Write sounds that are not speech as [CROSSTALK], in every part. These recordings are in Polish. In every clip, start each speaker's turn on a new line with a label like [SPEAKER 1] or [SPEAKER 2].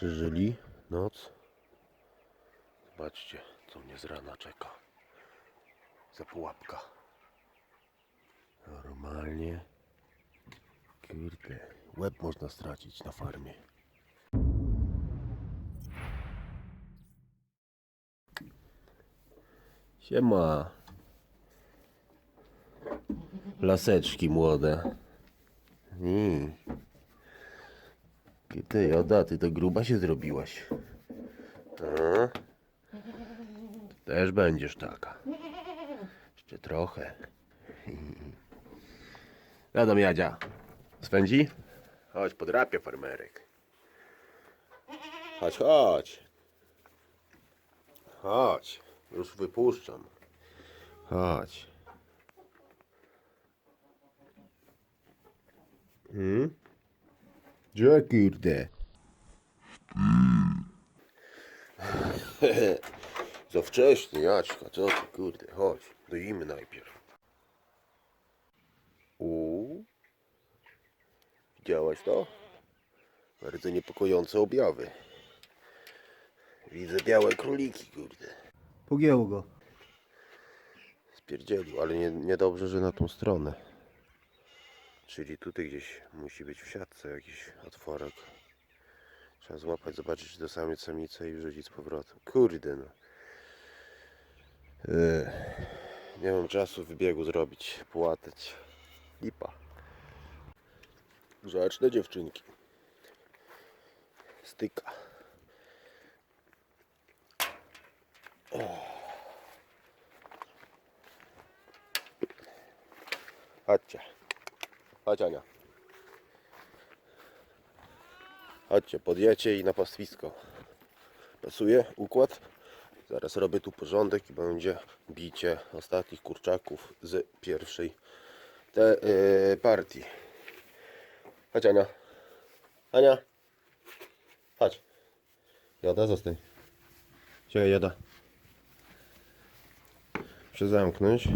[SPEAKER 1] przeżyli noc. Zobaczcie, co mnie z rana czeka. Za pułapka. Normalnie. Kurde, łeb można stracić na farmie. Siema. Laseczki młode. Mm. Ty, Joda, ty to gruba się zrobiłaś. Też będziesz taka. Jeszcze trochę. Jadam Jadzia. Swędzi? Chodź, podrapie farmerek. Chodź, chodź. Chodź. Już wypuszczam. Chodź. Hmm? Gdzie kurde? Za [LAUGHS] wcześnie, Jaćka, co ty kurde, chodź, doimy najpierw. Uuu. Widziałaś to? Bardzo niepokojące objawy. Widzę białe króliki, kurde.
[SPEAKER 2] Pogięło go.
[SPEAKER 1] Spierdzielił, ale nie, niedobrze, że na tą stronę. Czyli tutaj gdzieś musi być w siatce jakiś otworek. Trzeba złapać, zobaczyć czy to samiec, samica i wrzucić z powrotem. Kurde no. Ech, nie mam czasu wybiegu zrobić, płatać. Lipa. Grzeczne dziewczynki. Styka. Chodźcie. Chodź Ania. Chodźcie, podjecie i na pastwisko. Pasuje układ? Zaraz robię tu porządek i będzie bicie ostatnich kurczaków z pierwszej te, yy, partii. Chodź Ania. Ania. Chodź. Joda, zostań. Gdzie Joda? Muszę zamknąć.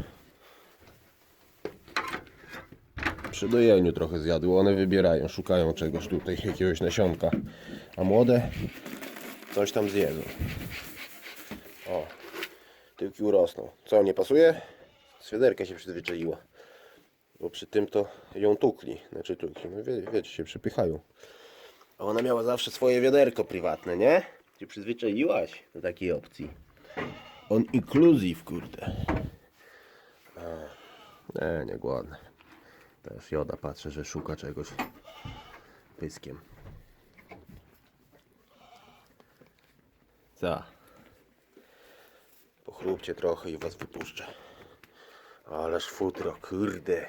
[SPEAKER 1] Przy dojeniu trochę zjadły. One wybierają, szukają czegoś tutaj, jakiegoś nasionka. A młode coś tam zjedzą. O, tyłki urosną. Co, nie pasuje? Świaderka się przyzwyczaiła. Bo przy tym to ją tukli. Znaczy tukli, no wie, wiecie, się przypychają. A ona miała zawsze swoje wiaderko prywatne, nie? Się przyzwyczaiłaś do takiej opcji. On inclusive, kurde. A, nie, nie głodne. Też joda patrzę, że szuka czegoś pyskiem. Co? Pochlubcie trochę i was wypuszczę. Ależ futro, kurde.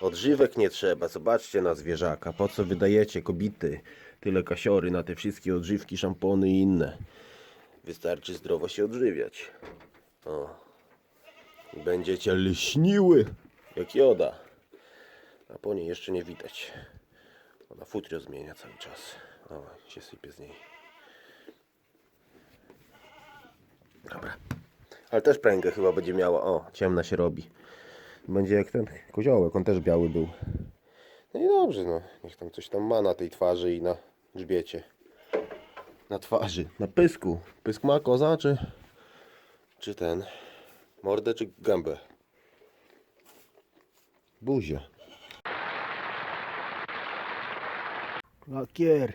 [SPEAKER 1] Odżywek nie trzeba, zobaczcie na zwierzaka. Po co wydajecie kobity tyle kasiory na te wszystkie odżywki, szampony i inne? Wystarczy zdrowo się odżywiać. O. Będziecie lśniły jak joda. A po niej jeszcze nie widać. Ona futrio zmienia cały czas. O, się sypie z niej. Dobra. Ale też pręgę chyba będzie miała. O, ciemna się robi. Będzie jak ten koziołek, on też biały był. No i dobrze, no. Niech tam coś tam ma na tej twarzy i na grzbiecie. Na twarzy, na pysku. Pysk ma koza, czy... Czy ten? Mordę, czy gębę? Buzię.
[SPEAKER 2] Lakier.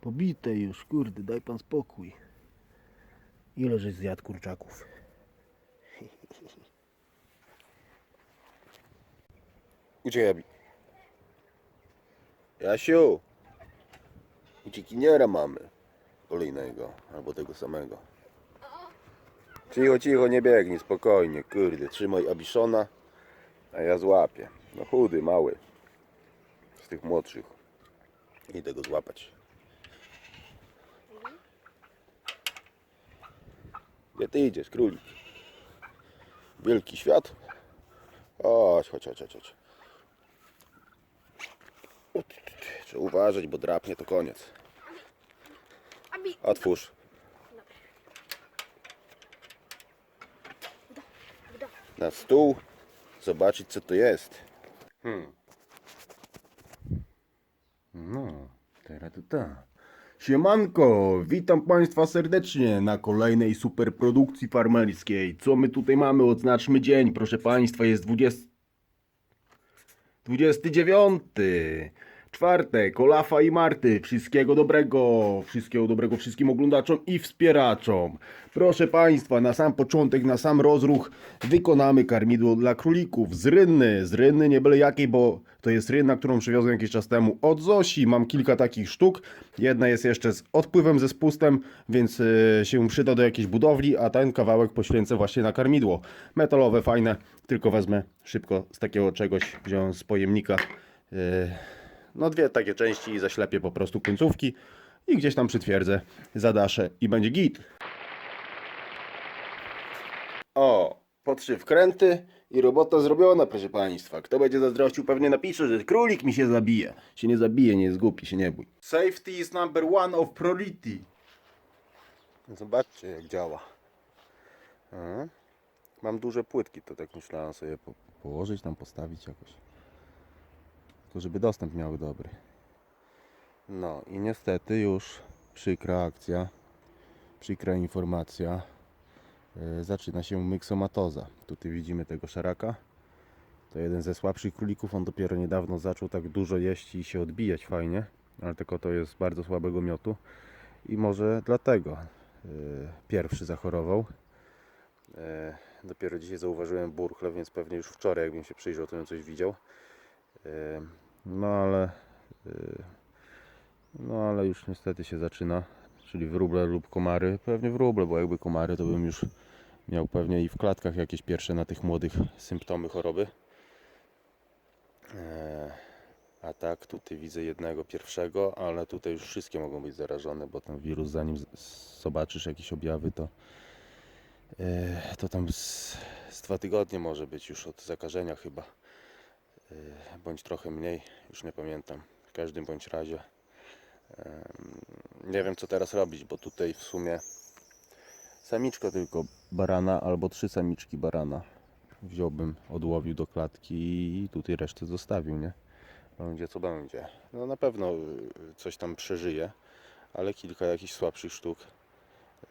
[SPEAKER 2] Pobite już, kurde, daj pan spokój. Ile żeś zjadł kurczaków? [LAUGHS]
[SPEAKER 1] Uciekaj. Jasiu! Uciekiniera mamy. Kolejnego, albo tego samego. Cicho, cicho, nie biegnij, spokojnie, kurde. Trzymaj Abiszona, a ja złapię. No chudy, mały. Z tych młodszych. Idę go złapać. Gdzie ty idziesz, królik? Wielki świat? Chodź, chodź, chodź, chodź. Trzeba uważać, bo drapnie to koniec. Otwórz. Na stół. Zobaczyć co to jest. Hmm. No, teraz to ta.
[SPEAKER 2] Siemanko, witam Państwa serdecznie na kolejnej superprodukcji farmerskiej. Co my tutaj mamy? Odznaczmy dzień, proszę Państwa, jest 20... 29. Czwartek, Olafa i Marty. Wszystkiego dobrego. Wszystkiego dobrego wszystkim oglądaczom i wspieraczom. Proszę Państwa, na sam początek, na sam rozruch wykonamy karmidło dla królików z rynny. Z rynny nie byle jakiej, bo to jest rynna, którą przywiozłem jakiś czas temu od Zosi. Mam kilka takich sztuk. Jedna jest jeszcze z odpływem ze spustem, więc yy, się przyda do jakiejś budowli, a ten kawałek poświęcę właśnie na karmidło. Metalowe, fajne, tylko wezmę szybko z takiego czegoś, wziąłem z pojemnika. Yy, no dwie takie części i zaślepię po prostu końcówki i gdzieś tam przytwierdzę, zadaszę i będzie git. O, po trzy wkręty i robota zrobiona, proszę Państwa. Kto będzie zazdrościł, pewnie napisze, że królik mi się zabije. Się nie zabije, nie głupi, się nie bój. Safety is number one of priority.
[SPEAKER 1] Zobaczcie jak działa. Mhm. Mam duże płytki, to tak myślałem sobie po, położyć tam, postawić jakoś. Tylko żeby dostęp miały dobry. No i niestety już przykra akcja, przykra informacja. Yy, zaczyna się myksomatoza. Tutaj widzimy tego szaraka. To jeden ze słabszych królików. On dopiero niedawno zaczął tak dużo jeść i się odbijać fajnie. Ale tylko to jest bardzo słabego miotu. I może dlatego yy, pierwszy zachorował. Yy, dopiero dzisiaj zauważyłem burchle, więc pewnie już wczoraj, jakbym się przyjrzał, to bym coś widział. Yy, No ale yy, no ale już niestety się zaczyna, czyli wróble lub komary. Pewnie wróble, bo jakby komary, to bym już miał pewnie i w klatkach jakieś pierwsze na tych młodych symptomy choroby. Eee, A tak, tutaj widzę jednego pierwszego, ale tutaj już wszystkie mogą być zarażone, bo ten wirus, zanim zobaczysz jakieś objawy, to, to tam z, z dwa tygodnie może być już od zakażenia chyba. E, Bądź trochę mniej, już nie pamiętam. W każdym bądź razie nie wiem co teraz robić, bo tutaj w sumie samiczka tylko barana albo trzy samiczki barana wziąłbym, odłowił do klatki i tutaj resztę zostawił, nie? Będzie co będzie. No na pewno y, coś tam przeżyje, ale kilka jakichś słabszych sztuk,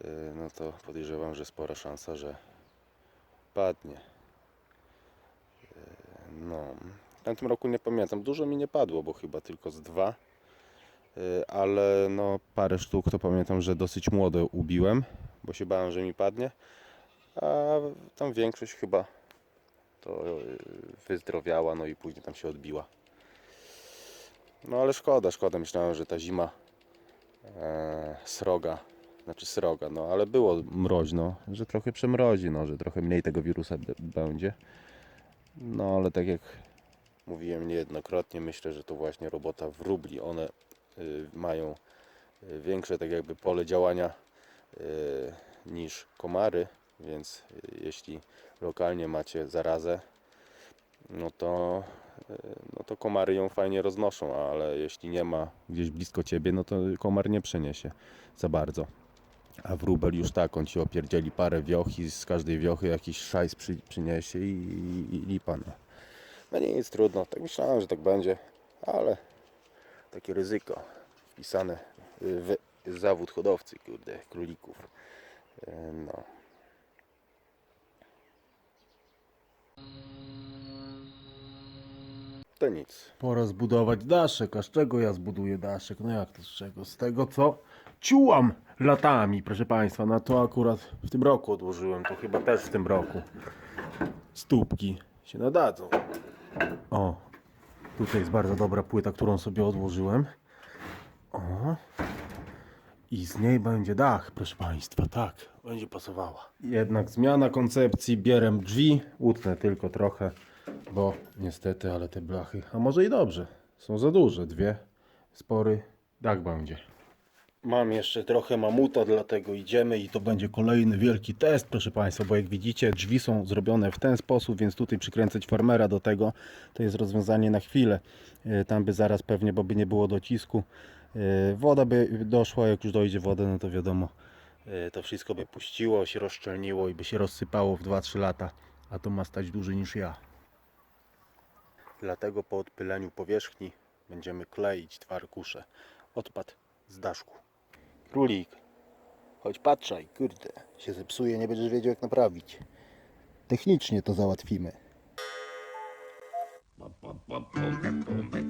[SPEAKER 1] y, no to podejrzewam, że spora szansa, że padnie. Y, No, w tamtym roku nie pamiętam, dużo mi nie padło, bo chyba tylko z dwa, Y, ale no parę sztuk to pamiętam, że dosyć młode ubiłem, bo się bałem, że mi padnie, a tam większość chyba to y, wyzdrowiała, no i później tam się odbiła. No ale szkoda, szkoda. Myślałem, że ta zima e, sroga, znaczy sroga, no ale było mroźno, że trochę przemrozi, no, że trochę mniej tego wirusa będzie. No ale tak jak mówiłem niejednokrotnie, myślę, że to właśnie robota wróbli. One y, mają y, większe tak jakby pole działania y, niż komary, więc jeśli lokalnie macie zarazę, no to, no to komary ją fajnie roznoszą, ale jeśli nie ma gdzieś blisko ciebie, no to komar nie przeniesie za bardzo. A wróbel już tak, on ci opierdzieli parę wioch i z każdej wiochy jakiś szajs przy, przyniesie i, i, i lipa. No. No jest trudno, tak myślałem, że tak będzie, ale takie ryzyko wpisane w zawód hodowcy, kurde, królików. No. To nic.
[SPEAKER 2] Pora zbudować daszek. A z czego ja zbuduję daszek? No jak to z czego? Z tego co ciułam latami, proszę Państwa. Na to akurat w tym roku odłożyłem. To chyba też w tym roku. Stópki się nadadzą. O, tutaj jest bardzo dobra płyta, którą sobie odłożyłem. O. I z niej będzie dach, proszę Państwa, tak, będzie pasowała. Jednak zmiana koncepcji, bierem drzwi, utnę tylko trochę, bo niestety, ale te blachy, a może i dobrze, są za duże, dwie, spory, dach będzie. Mam jeszcze trochę mamuta, dlatego idziemy i to będzie kolejny wielki test, proszę Państwa, bo jak widzicie drzwi są zrobione w ten sposób, więc tutaj przykręcać farmera do tego, to jest rozwiązanie na chwilę. E, Tam by zaraz pewnie, bo by nie było docisku, e, woda by doszła, jak już dojdzie woda, no to wiadomo, e, to wszystko by puściło, się rozszczelniło i by się rozsypało w 2-3 lata, a to ma stać dłużej niż ja. Dlatego po odpyleniu powierzchni będziemy kleić dwa arkusze. Odpad z daszku. Królik. Chodź patrzaj, kurde. Się zepsuje, nie będziesz wiedział jak naprawić. Technicznie to załatwimy.
[SPEAKER 3] Bum, bum, bum, bum, bum, bum,